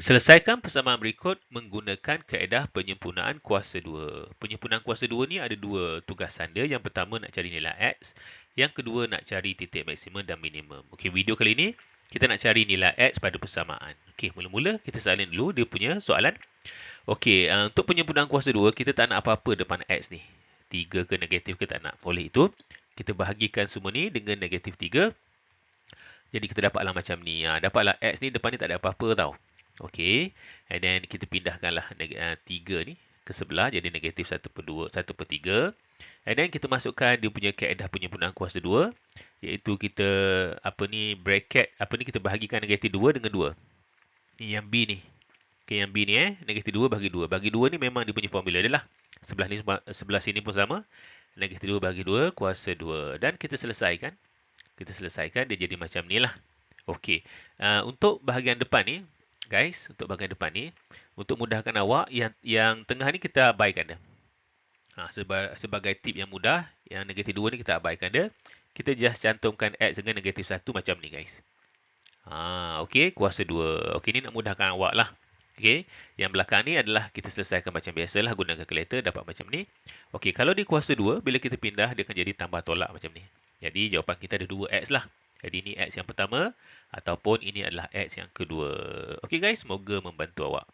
Selesaikan persamaan berikut menggunakan kaedah penyempurnaan kuasa 2. Penyempurnaan kuasa 2 ni ada dua tugasan dia. Yang pertama nak cari nilai X. Yang kedua nak cari titik maksimum dan minimum. Okey, video kali ini kita nak cari nilai X pada persamaan. Okey, mula-mula kita salin dulu dia punya soalan. Okey, uh, untuk penyempurnaan kuasa 2 kita tak nak apa-apa depan X ni. 3 ke negatif ke tak nak. Oleh itu, kita bahagikan semua ni dengan negatif 3. Jadi kita dapatlah macam ni. Ha, dapatlah X ni depan ni tak ada apa-apa tau. Okey. And then kita pindahkanlah uh, 3 ni ke sebelah jadi negatif 1 per 2, 1 per 3. And then kita masukkan dia punya kaedah penyempurnaan kuasa 2 iaitu kita apa ni bracket apa ni kita bahagikan negatif 2 dengan 2. Ni yang B ni. Okey yang B ni eh negatif 2 bagi 2. Bagi 2 ni memang dia punya formula dia lah. Sebelah ni sebelah sini pun sama. Negatif 2 bagi 2 kuasa 2 dan kita selesaikan. Kita selesaikan dia jadi macam ni lah. Okey. Uh, untuk bahagian depan ni guys untuk bahagian depan ni untuk mudahkan awak yang yang tengah ni kita abaikan dia. Ha, sebagai, sebagai tip yang mudah, yang negatif 2 ni kita abaikan dia. Kita just cantumkan X dengan negatif 1 macam ni guys. Ha, Okey, kuasa 2. Okey, ni nak mudahkan awak lah. Okey, yang belakang ni adalah kita selesaikan macam biasa lah guna kalkulator dapat macam ni. Okey, kalau di kuasa 2, bila kita pindah dia akan jadi tambah tolak macam ni. Jadi jawapan kita ada 2X lah. Jadi ini X yang pertama ataupun ini adalah X yang kedua. Okey guys, semoga membantu awak.